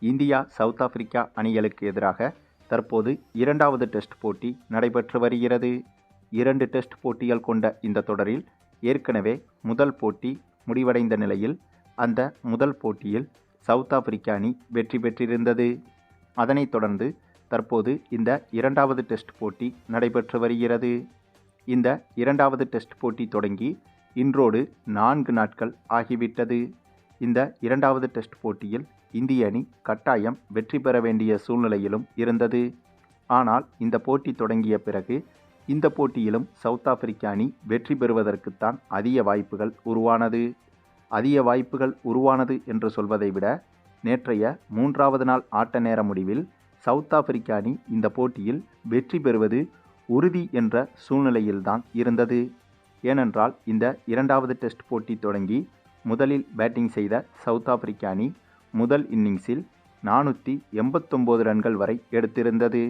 India south Africa அணிகளுக்கு எதிராக தற்போது இரண்டாவது டெஸ்ட் போட்டி நடைபெற்று வருகிறது. இரண்டு டெஸ்ட் போட்டிகள் கொண்ட இந்த தொடரில் ஏற்கனவே முதல் போட்டி முடிவடைந்த நிலையில் அந்த முதல் போட்டியில் சவுத் ஆப்பிரிக்கா அணி வெற்றி பெற்றிருந்தது. அதனைத் தொடர்ந்து தற்போது இந்த இரண்டாவது டெஸ்ட் போட்டி நடைபெற்று வருகிறது. இந்த இரண்டாவது டெஸ்ட் போட்டி தொடங்கி இன்றோடு நான்கு நாட்கள் ஆகிவிட்டது. இந்த இரண்டாவது டெஸ்ட் போட்டியில் இந்திய அணி கட்டாயம் வெற்றி பெற வேண்டிய சூழ்நிலையிலும் இருந்தது. ஆனால் இந்த போட்டி தொடங்கிய பிறகு இந்த போட்டியிலும் சவுத் ஆப்பிரிக்க அணி வெற்றி பெறுவதற்குத்தான் அதிக வாய்ப்புகள் உருவானது. அதிக வாய்ப்புகள் உருவானது என்று சொல்வதை விட நேற்றைய மூன்றாவது நாள் ஆட்ட நேர முடிவில் சவுத் ஆப்பிரிக்க அணி இந்த போட்டியில் வெற்றி பெறுவது உறுதி என்ற சூழ்நிலையில்தான் இருந்தது. ஏனென்றால் இந்த இரண்டாவது டெஸ்ட் போட்டி தொடங்கி முதலில் பேட்டிங் செய்த சவுத் ஆப்பிரிக்க அணி முதல் இன்னிங்ஸில் நானூற்றி எண்பத்தொம்போது ரன்கள் வரை எடுத்திருந்தது.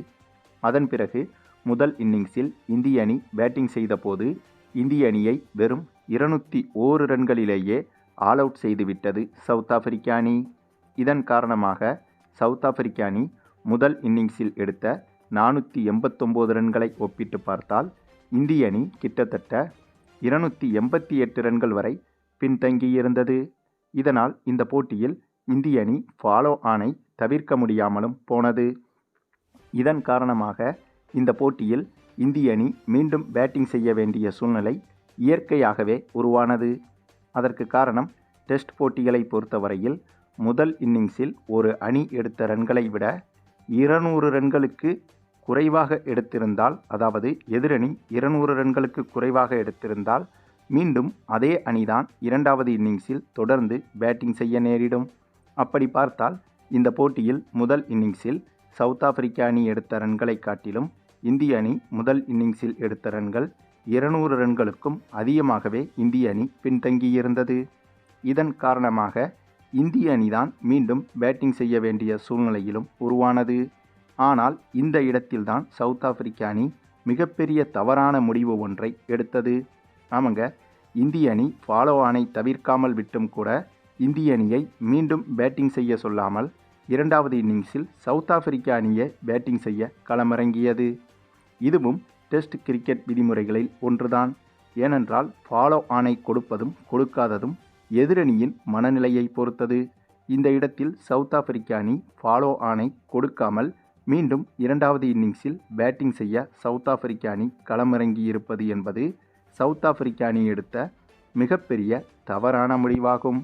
அதன் பிறகு முதல் இன்னிங்ஸில் இந்திய அணி பேட்டிங் செய்தபோது இந்திய அணியை வெறும் இருநூற்றி ஓரு ரன்களிலேயே ஆல் அவுட் செய்துவிட்டது சவுத் ஆப்பிரிக்க அணி. இதன் காரணமாக சவுத் ஆப்பிரிக்க அணி முதல் இன்னிங்ஸில் எடுத்த நானூற்றி எண்பத்தொம்போது ரன்களை ஒப்பிட்டு பார்த்தால் இந்திய அணி கிட்டத்தட்ட இருநூற்றி எண்பத்தி எட்டு ரன்கள் வரை பின்தங்கியிருந்தது. இதனால் இந்த போட்டியில் இந்திய அணி ஃபாலோ ஆனை தவிர்க்க முடியாமலும் போனது. இதன் காரணமாக இந்த போட்டியில் இந்திய அணி மீண்டும் பேட்டிங் செய்ய வேண்டிய சூழ்நிலை இயற்கையாகவே உருவானது. அதற்கு காரணம் டெஸ்ட் போட்டிகளை பொறுத்தவரையில் முதல் இன்னிங்ஸில் ஒரு அணி எடுத்த ரன்களை விட இருநூறு ரன்களுக்கு குறைவாக எடுத்திருந்தால் அதாவது எதிரணி இருநூறு ரன்களுக்கு குறைவாக எடுத்திருந்தால் மீண்டும் அதே அணிதான் இரண்டாவது இன்னிங்ஸில் தொடர்ந்து பேட்டிங் செய்ய நேரிடும். அப்படி பார்த்தால் இந்த போட்டியில் முதல் இன்னிங்ஸில் சவுத் ஆப்பிரிக்க அணி எடுத்த ரன்களை காட்டிலும் இந்திய அணி முதல் இன்னிங்ஸில் எடுத்த ரன்கள் இருநூறு ரன்களுக்கும் அதிகமாகவே இந்திய அணி பின்தங்கியிருந்தது. இதன் காரணமாக இந்திய அணிதான் மீண்டும் பேட்டிங் செய்ய வேண்டிய சூழ்நிலையிலும் உருவானது. ஆனால் இந்த இடத்தில்தான் சவுத் ஆப்பிரிக்க அணி மிகப்பெரிய தவறான முடிவு ஒன்றை எடுத்தது. ஆமாங்க இந்திய அணி ஃபாலோ ஆனை தவிர்க்காமல் விட்டும் கூட இந்திய அணியை மீண்டும் பேட்டிங் செய்ய சொல்லாமல் இரண்டாவது இன்னிங்ஸில் சவுத் ஆப்பிரிக்க அணியை பேட்டிங் செய்ய களமிறங்கியது. இதுவும் டெஸ்ட் கிரிக்கெட் விதிமுறைகளில் ஒன்றுதான். ஏனென்றால் ஃபாலோ ஆனை கொடுப்பதும் கொடுக்காததும் எதிரணியின் மனநிலையை பொறுத்தது. இந்த இடத்தில் சவுத் ஆப்பிரிக்க அணி ஃபாலோ ஆனை கொடுக்காமல் மீண்டும் இரண்டாவது இன்னிங்ஸில் பேட்டிங் செய்ய சவுத் ஆப்பிரிக்க அணி களமிறங்கி இருப்பது என்பது சவுத் ஆப்பிரிக்க அணி எடுத்த மிகப்பெரிய தவறான முடிவாகும்.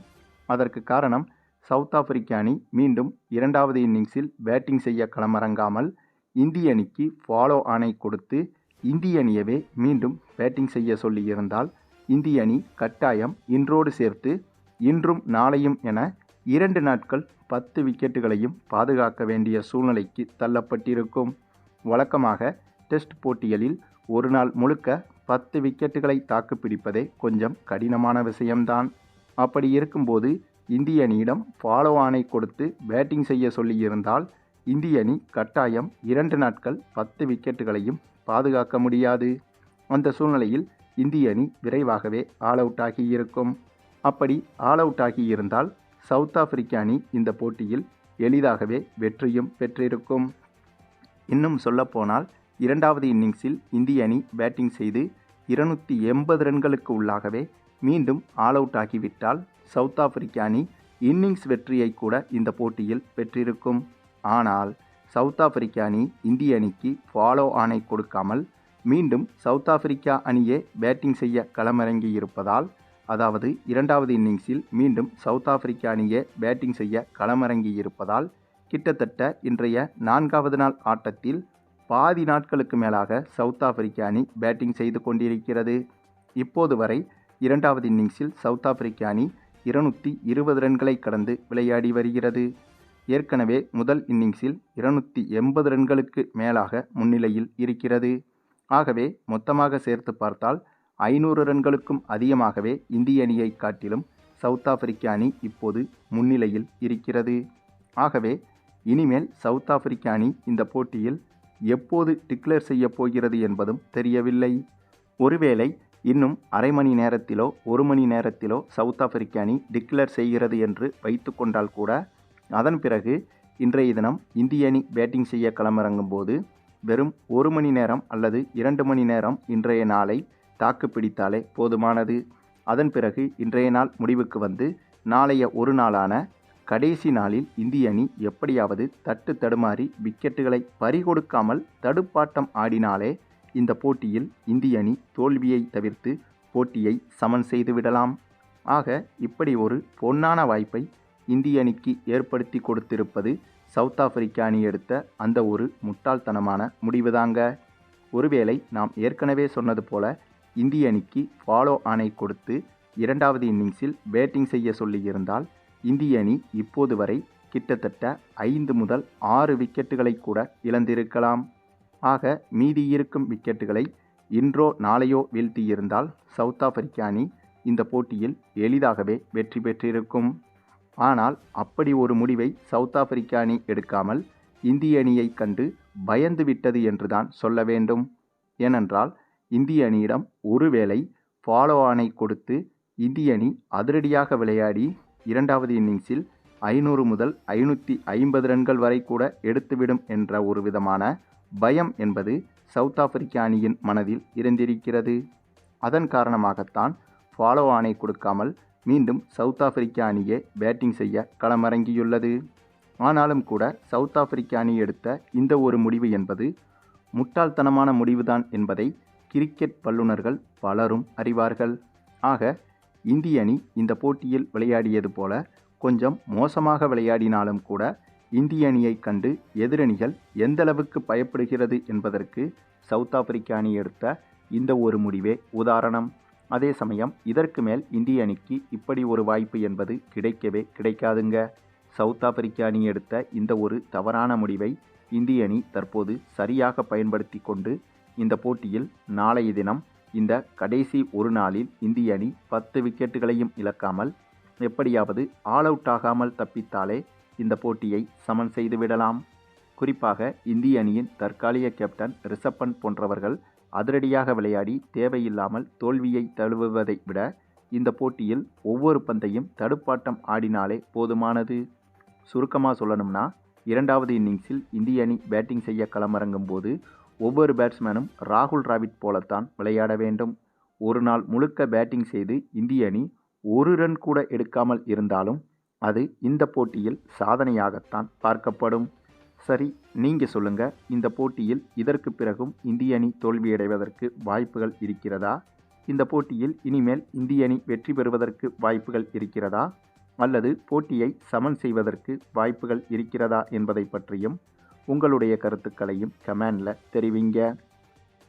அதற்கு காரணம் சவுத் ஆப்பிரிக்க அணி மீண்டும் இரண்டாவது இன்னிங்ஸில் பேட்டிங் செய்ய களமிறங்காமல் இந்திய அணிக்கு ஃபாலோ ஆணை கொடுத்து இந்திய அணியவே மீண்டும் பேட்டிங் செய்ய சொல்லியிருந்தால் இந்திய அணி கட்டாயம் இன்றோடு சேர்த்து இன்றும் நாளையும் என இரண்டு நாட்கள் பத்து விக்கெட்டுகளையும் பாதுகாக்க வேண்டிய சூழ்நிலைக்கு தள்ளப்பட்டிருக்கும். வழக்கமாக டெஸ்ட் போட்டிகளில் ஒரு நாள் முழுக்க பத்து விக்கெட்டுகளை தாக்குப்பிடிப்பதே கொஞ்சம் கடினமான விஷயம்தான். அப்படி இருக்கும்போது இந்திய அணியிடம் ஃபாலோ ஆனை கொடுத்து பேட்டிங் செய்ய சொல்லியிருந்தால் இந்திய அணி கட்டாயம் இரண்டு நாட்கள் பத்து விக்கெட்டுகளையும் பாதுகாக்க முடியாது. அந்த சூழ்நிலையில் இந்திய அணி விரைவாகவே ஆல் அவுட் ஆகியிருக்கும் அப்படி ஆல் அவுட் ஆகியிருந்தால் சவுத் ஆப்பிரிக்க அணி இந்த போட்டியில் எளிதாகவே வெற்றியும் பெற்றிருக்கும். இன்னும் சொல்லப்போனால் இரண்டாவது இன்னிங்ஸில் இந்திய அணி பேட்டிங் செய்து இருநூற்றி எண்பது ரன்களுக்கு உள்ளாகவே மீண்டும் ஆல் அவுட் ஆகிவிட்டால் சவுத் ஆப்பிரிக்க அணி இன்னிங்ஸ் வெற்றியை கூட இந்த போட்டியில் பெற்றிருக்கும். ஆனால் சவுத் ஆப்பிரிக்க அணி இந்திய அணிக்கு ஃபாலோ ஆனை கொடுக்காமல் மீண்டும் சவுத் ஆப்பிரிக்கா அணியே பேட்டிங் செய்ய களமிறங்கி இருப்பதால் அதாவது இரண்டாவது இன்னிங்ஸில் மீண்டும் சவுத் ஆப்பிரிக்க அணியே பேட்டிங் செய்ய களமிறங்கி இருப்பதால் கிட்டத்தட்ட இன்றைய நான்காவது நாள் ஆட்டத்தில் பாதி நாட்களுக்கு மேலாக சவுத் ஆப்பிரிக்க அணி பேட்டிங் செய்து கொண்டிருக்கிறது. இப்போது வரை இரண்டாவது இன்னிங்ஸில் சவுத் ஆப்பிரிக்க அணி இருநூற்றி இருபது ரன்களை கடந்து விளையாடி வருகிறது. ஏற்கனவே முதல் இன்னிங்ஸில் இருநூற்றி எண்பது ரன்களுக்கு மேலாக முன்னிலையில் இருக்கிறது. ஆகவே மொத்தமாக சேர்த்து பார்த்தால் ஐநூறு ரன்களுக்கும் அதிகமாகவே இந்திய அணியை காட்டிலும் சவுத் ஆப்பிரிக்க அணி இப்போது முன்னிலையில் இருக்கிறது. ஆகவே இனிமேல் சவுத் ஆப்பிரிக்க அணி இந்த போட்டியில் எப்போது டிக்ளேர் செய்யப் போகிறது என்பதும் தெரியவில்லை. ஒருவேளை இன்னும் அரை மணி நேரத்திலோ ஒரு மணி நேரத்திலோ சவுத் ஆப்பிரிக்க அணி டிக்ளேர் செய்கிறது என்று வைத்துக்கொண்டால் கூட அதன் பிறகு இன்றைய தினம் இந்திய அணி பேட்டிங் செய்ய களமிறங்கும் போது வெறும் ஒரு மணி நேரம் அல்லது இரண்டு மணி நேரம் இன்றைய நாளை தாக்கு பிடித்தாலே போதுமானது. அதன் பிறகு இன்றைய நாள் முடிவுக்கு வந்து நாளைய ஒரு நாளான கடைசி நாளில் இந்திய அணி எப்படியாவது தட்டு தடுமாறி விக்கெட்டுகளை பறிகொடுக்காமல் தடுப்பாட்டம் ஆடினாலே இந்த போட்டியில் இந்திய அணி தோல்வியை தவிர்த்து போட்டியை சமன் செய்துவிடலாம் ஆக இப்படி ஒரு பொன்னான வாய்ப்பை இந்திய அணிக்கு ஏற்படுத்தி கொடுத்திருப்பது சவுத் ஆப்பிரிக்கா அணி எடுத்த அந்த ஒரு முட்டாள்தனமான முடிவுதாங்க. ஒருவேளை நாம் ஏற்கனவே சொன்னது போல இந்திய அணிக்கு ஃபாலோ ஆணை கொடுத்து இரண்டாவது இன்னிங்ஸில் பேட்டிங் செய்ய சொல்லியிருந்தால் இந்திய அணி இப்போது வரை கிட்டத்தட்ட ஐந்து முதல் ஆறு விக்கெட்டுகளை கூட இழந்திருக்கலாம். ஆக மீதி இருக்கும் விக்கெட்டுகளை இன்றோ நாளையோ வீழ்த்தியிருந்தால் சவுத் ஆப்பிரிக்கா அணி இந்த போட்டியில் எளிதாகவே வெற்றி பெற்றிருக்கும். ஆனால் அப்படி ஒரு முடிவை சவுத் ஆப்பிரிக்க அணி எடுக்காமல் இந்திய அணியை கண்டு பயந்து விட்டது என்றுதான் சொல்ல வேண்டும். ஏனென்றால் இந்திய அணியிடம் ஒருவேளை ஃபாலோ ஆனை கொடுத்து இந்திய அணி அதிரடியாக விளையாடி இரண்டாவது இன்னிங்ஸில் ஐநூறு முதல் ஐநூற்றி ஐம்பது ரன்கள் வரை கூட எடுத்துவிடும் என்ற ஒரு விதமான பயம் என்பது சவுத் ஆப்பிரிக்க அணியின் மனதில் இருந்திருக்கிறது. அதன் காரணமாகத்தான் ஃபாலோ ஆனை கொடுக்காமல் மீண்டும் சவுத் ஆப்பிரிக்க அணியே பேட்டிங் செய்ய களமிறங்கியுள்ளது. ஆனாலும் கூட சவுத் ஆப்பிரிக்க அணி எடுத்த இந்த ஒரு முடிவு என்பது முட்டாள்தனமான முடிவுதான் என்பதை கிரிக்கெட் வல்லுநர்கள் பலரும் அறிவார்கள். ஆக இந்திய அணி இந்த போட்டியில் விளையாடியது போல கொஞ்சம் மோசமாக விளையாடினாலும் கூட இந்திய அணியை கண்டு எதிரணிகள் எந்தளவுக்கு பயப்படுகிறது என்பதற்கு சவுத் ஆப்பிரிக்க அணி எடுத்த இந்த ஒரு முடிவே உதாரணம். அதே சமயம் இதற்கு மேல் இந்திய அணிக்கு இப்படி ஒரு வாய்ப்பு என்பது கிடைக்கவே கிடைக்காதுங்க. சவுத் ஆப்பிரிக்கா அணி எடுத்த இந்த ஒரு தவறான முடிவை இந்திய அணி தற்போது சரியாக பயன்படுத்தி கொண்டு இந்த போட்டியில் நாளைய தினம் இந்த கடைசி ஒரு நாளில் இந்திய அணி பத்து விக்கெட்டுகளையும் இழக்காமல் எப்படியாவது ஆல் அவுட் ஆகாமல் தப்பித்தாலே இந்த போட்டியை சமன் செய்துவிடலாம் குறிப்பாக இந்திய அணியின் தற்காலிக கேப்டன் ரிஷப் பண்ட் போன்றவர்கள் அதிரடியாக விளையாடி தேவையில்லாமல் தோல்வியை தழுவுவதை விட இந்த போட்டியில் ஒவ்வொரு பந்தையும் தடுப்பாட்டம் ஆடினாலே போதுமானது. சுருக்கமாக சொல்லணும்னா இரண்டாவது இன்னிங்ஸில் இந்திய அணி பேட்டிங் செய்ய களமிறங்கும் போது ஒவ்வொரு பேட்ஸ்மேனும் ராகுல் டிராவிட் போலத்தான் விளையாட வேண்டும். ஒரு நாள் முழுக்க பேட்டிங் செய்து இந்திய அணி ஒரு ரன் கூட எடுக்காமல் இருந்தாலும் அது இந்த போட்டியில் சாதனையாகத்தான் பார்க்கப்படும். சரி நீங்கள் சொல்லுங்கள் இந்த போட்டியில் இதற்கு பிறகும் இந்திய அணி தோல்வியடைவதற்கு வாய்ப்புகள் இருக்கிறதா? இந்த போட்டியில் இனிமேல் இந்திய அணி வெற்றி பெறுவதற்கு வாய்ப்புகள் இருக்கிறதா? அல்லது போட்டியை சமன் செய்வதற்கு வாய்ப்புகள் இருக்கிறதா என்பதை பற்றியும் உங்களுடைய கருத்துக்களையும் கமெண்டில் தெரிவிங்க.